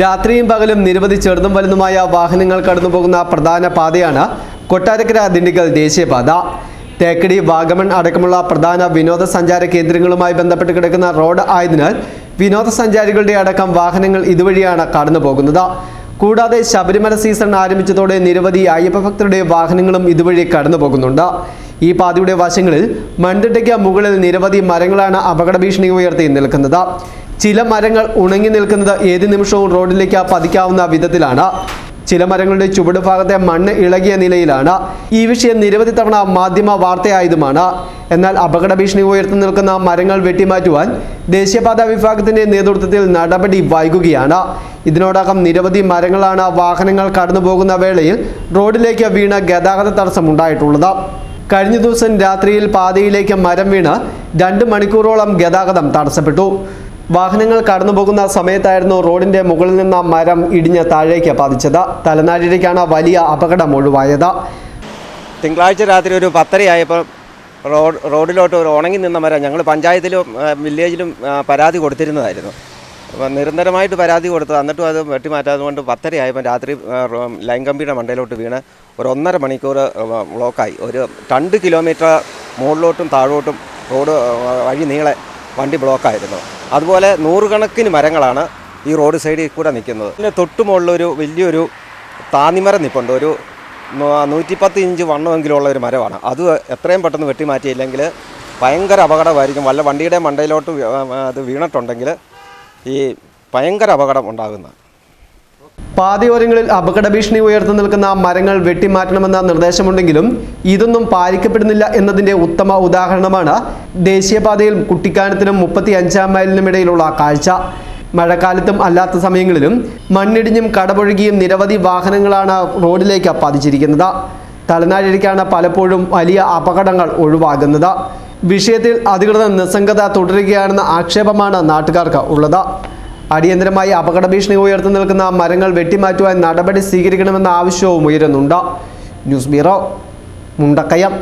രാത്രിയും പകലും നിരവധി ചെറുതും വലുതുമായ വാഹനങ്ങൾ കടന്നുപോകുന്ന പ്രധാന പാതയാണ് കൊട്ടാരക്കര ദിണ്ടിഗൽ ദേശീയപാത. തേക്കടി വാഗമൺ അടക്കമുള്ള പ്രധാന വിനോദസഞ്ചാര കേന്ദ്രങ്ങളുമായി ബന്ധപ്പെട്ട് കിടക്കുന്ന റോഡ് ആയതിനാൽ വിനോദസഞ്ചാരികളുടെ അടക്കം വാഹനങ്ങൾ ഇതുവഴിയാണ് കടന്നു പോകുന്നത് കൂടാതെ ശബരിമല സീസൺ ആരംഭിച്ചതോടെ നിരവധി അയ്യപ്പ ഭക്തരുടെ വാഹനങ്ങളും ഇതുവഴി കടന്നു പോകുന്നുണ്ട് ഈ പാതയുടെ വശങ്ങളിൽ മൺതിട്ടയ്ക്ക് മുകളിൽ നിരവധി മരങ്ങളാണ് അപകട ഭീഷണി ഉയർത്തി നിൽക്കുന്നത്. ചില മരങ്ങൾ ഉണങ്ങി നിൽക്കുന്നത് ഏത് നിമിഷവും റോഡിലേക്ക് പതിക്കാവുന്ന വിധത്തിലാണ്. ചില മരങ്ങളുടെ ചുവട് ഭാഗത്തെ മണ്ണ് ഇളകിയ നിലയിലാണ്. ഈ വിഷയം നിരവധി തവണ മാധ്യമ വാർത്തയായതുമാണ്. എന്നാൽ അപകട ഭീഷണി ഉയർത്തി നിൽക്കുന്ന മരങ്ങൾ വെട്ടിമാറ്റുവാൻ ദേശീയപാതാ വിഭാഗത്തിന്റെ നേതൃത്വത്തിൽ നടപടി വൈകുകയാണ്. ഇതിനോടകം നിരവധി മരങ്ങളാണ് വാഹനങ്ങൾ കടന്നുപോകുന്ന വേളയിൽ റോഡിലേക്ക് വീണ ഗതാഗത തടസ്സമുണ്ടായിട്ടുള്ളത്. കഴിഞ്ഞ ദിവസം രാത്രിയിൽ പാതയിലേക്ക് മരം വീണ് രണ്ട് മണിക്കൂറോളം ഗതാഗതം തടസ്സപ്പെട്ടു. വാഹനങ്ങൾ കടന്നുപോകുന്ന സമയത്തായിരുന്നു റോഡിന്റെ മുകളിൽ നിന്ന് മരം ഇടിഞ്ഞ് താഴേക്ക് പതിച്ചത്. തലനാരിഴയ്ക്കാണ് വലിയ അപകടം ഒഴിവായത്. തിങ്കളാഴ്ച രാത്രി ഒരു പത്തരയായപ്പോൾ റോഡ് റോഡിലോട്ട് ഒരു ഉണങ്ങി നിന്ന മരം ഞങ്ങൾ പഞ്ചായത്തിലും വില്ലേജിലും പരാതി കൊടുത്തിരുന്നതായിരുന്നു. നിരന്തരമായിട്ട് പരാതി കൊടുത്തത്. എന്നിട്ടും അത് വെട്ടിമാറ്റാതെ കൊണ്ട് പത്തരയായപ്പോൾ രാത്രി ലൈൻ കമ്പിയുടെ മണ്ടയിലോട്ട് വീണ് ഒരു ഒന്നര മണിക്കൂർ ബ്ലോക്കായി. ഒരു രണ്ട് കിലോമീറ്റർ മുകളിലോട്ടും താഴോട്ടും റോഡ് വഴി നീളെ വണ്ടി ബ്ലോക്കായിരുന്നു. അതുപോലെ നൂറുകണക്കിന് മരങ്ങളാണ് ഈ റോഡ് സൈഡിൽ കൂടെ നിൽക്കുന്നത്. പിന്നെ തൊട്ട് വലിയൊരു താന്നിമരം നിൽപ്പുണ്ട് ഒരു നൂറ്റിപ്പത്ത് ഇഞ്ച് വണ്ണമെങ്കിലുള്ള ഒരു മരമാണ്. അത് എത്രയും പെട്ടെന്ന് വെട്ടിമാറ്റിയില്ലെങ്കിൽ ഭയങ്കര അപകടമായിരിക്കും. വല്ല വണ്ടിയുടെ മണ്ടയിലോട്ട് അത് വീണിട്ടുണ്ടെങ്കിൽ ഈ ഭയങ്കര അപകടം ഉണ്ടാകുന്ന പാതയോരങ്ങളിൽ അപകട ഭീഷണി ഉയർന്നു നിൽക്കുന്ന മരങ്ങൾ വെട്ടിമാറ്റണമെന്ന നിർദ്ദേശമുണ്ടെങ്കിലും ഇതൊന്നും പാലിക്കപ്പെടുന്നില്ല എന്നതിന്റെ ഉത്തമ ഉദാഹരണമാണ് ദേശീയപാതയിൽ കുട്ടിക്കാനത്തിനും മുപ്പത്തി അഞ്ചാം മൈലിനും ഇടയിലുള്ള കാഴ്ച. മഴക്കാലത്തും അല്ലാത്ത സമയങ്ങളിലും മണ്ണിടിഞ്ഞും കടപുഴകിയും നിരവധി വാഹനങ്ങളാണ് റോഡിലേക്ക് പതിച്ചിരിക്കുന്നത്. തലനാഴിക്കാണ് പലപ്പോഴും വലിയ അപകടങ്ങൾ ഒഴിവാകുന്നത്. വിഷയത്തിൽ അധികൃതർ നിസ്സംഗത തുടരുകയാണെന്ന ആക്ഷേപമാണ് നാട്ടുകാർക്ക് ഉള്ളത്. അടിയന്തരമായി അപകട ഭീഷണി ഉയർത്തി നിൽക്കുന്ന മരങ്ങൾ വെട്ടിമാറ്റുവാൻ നടപടി സ്വീകരിക്കണമെന്ന ആവശ്യവും ഉയരുന്നുണ്ട്. News bureau Mundakkayam.